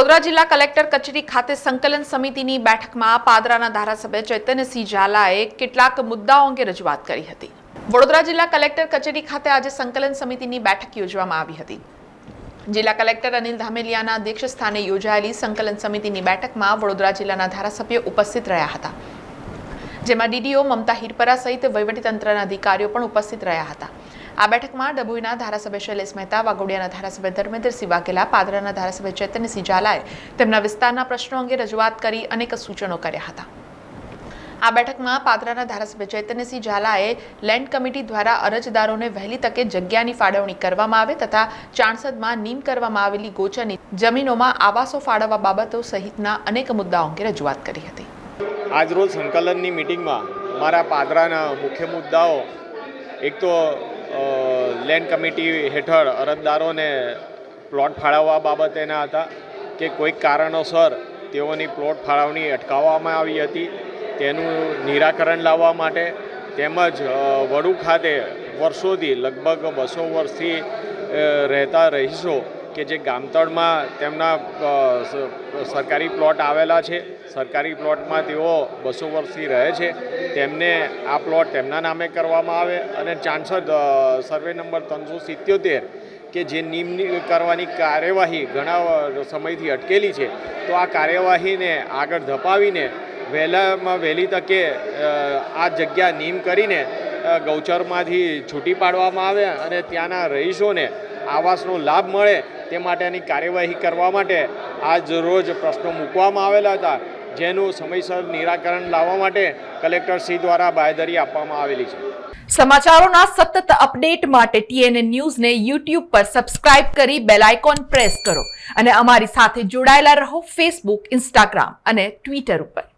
વડોદરા જિલ્લા કલેક્ટર કચેરી ખાતે સંકલન સમિતિની બેઠકમાં પાદરાના ધારાસભ્ય ચૈતન્યસિંહ ઝાલાએ કેટલાક મુદ્દાઓ અંગે રજૂઆત કરી હતી. વડોદરા જિલ્લા કલેક્ટર કચેરી ખાતે આજે સંકલન સમિતિની બેઠક યોજવામાં આવી હતી. જિલ્લા કલેક્ટર અનિલ ધામેલિયાના અધ્યક્ષ સ્થાને યોજાયેલી સંકલન સમિતિની બેઠકમાં વડોદરા જિલ્લાના ધારાસભ્યો ઉપસ્થિત રહ્યા હતા. જેમાં ડીડીઓ મમતા હિરપરા સહિત વહીવટીતંત્રના અધિકારીઓ પણ ઉપસ્થિત રહ્યા હતા. આ બેઠકમાં ડભોઈના ધારાસભ્ય શૈલેષ મહેતા, વાઘોડિયાના ધારાસભ્ય ધર્મેન્દ્રસિંહ વાઘેલા, પાદરાના ધારાસભ્ય ચૈતન્યસિંહ ઝાલાએ તેમના વિસ્તારના પ્રશ્નો અંગે રજૂઆત કરી અનેક સૂચનો કર્યા હતા. આ બેઠકમાં પાદરાના ધારાસભ્ય ચૈતન્યસિંહ ઝાલાએ લેન્ડ કમિટી દ્વારા અરજદારોને વહેલી તકે જગ્યાની ફાળવણી કરવામાં આવે તથા ચાણસદમાં નીમ કરવામાં આવેલી ગોચરની જમીનોમાં આવાસો ફાળવવા બાબતો સહિતના અનેક મુદ્દાઓ અંગે રજૂઆત કરી હતી. આજરોજ સંકલનની મિટિંગમાં મારા પાદરાના મુખ્ય મુદ્દાઓ, એક તો લેન્ડ કમિટી હેઠળ અરજદારોને પ્લોટ ફાળવવા બાબતેના હતા કે કોઈક કારણોસર તેઓની પ્લોટ ફાળવણી અટકાવવામાં આવી હતી. તેનું નિરાકરણ લાવવા માટે તેમજ વડુ ખાતે વર્ષોથી, લગભગ બસો વર્ષથી રહેતા રહીશો કે જે ગામતળમાં તેમના સરકારી પ્લોટ આવેલા છે. સરકારી પ્લોટમાં તેઓ બસો વર્ષથી રહે છે. તેમને આ પ્લોટ તેમના નામે કરવામાં આવે અને ચાંસદ સર્વે નંબર ત્રણસો સિત્યોતેર કે જે નિમની કરવાની કાર્યવાહી ઘણા સમયથી અટકેલી છે, તો આ કાર્યવાહીને આગળ ધપાવીને વહેલામાં વહેલી તકે આ જગ્યા નિમ કરીને ગૌચરમાંથી છૂટી પાડવામાં આવે અને ત્યાંના રહીશોને આવાસનો લાભ મળે તે માટેની કાર્યવાહી કરવા માટે આજ રોજ પ્રશ્નો મૂકવામાં આવેલા હતા, જેનું સમયસર નિરાકરણ લાવવા માટે કલેક્ટરશ્રી દ્વારા બાંયધરી આપવામાં આવેલી છે. સમાચારોના સતત અપડેટ માટે ટીએનએ ન્યૂઝને યુટ્યુબ પર સબસ્ક્રાઇબ કરી બેલ આઇકોન પ્રેસ કરો અને અમારી સાથે જોડાયેલા રહો ફેસબુક, ઇન્સ્ટાગ્રામ અને ટ્વિટર ઉપર.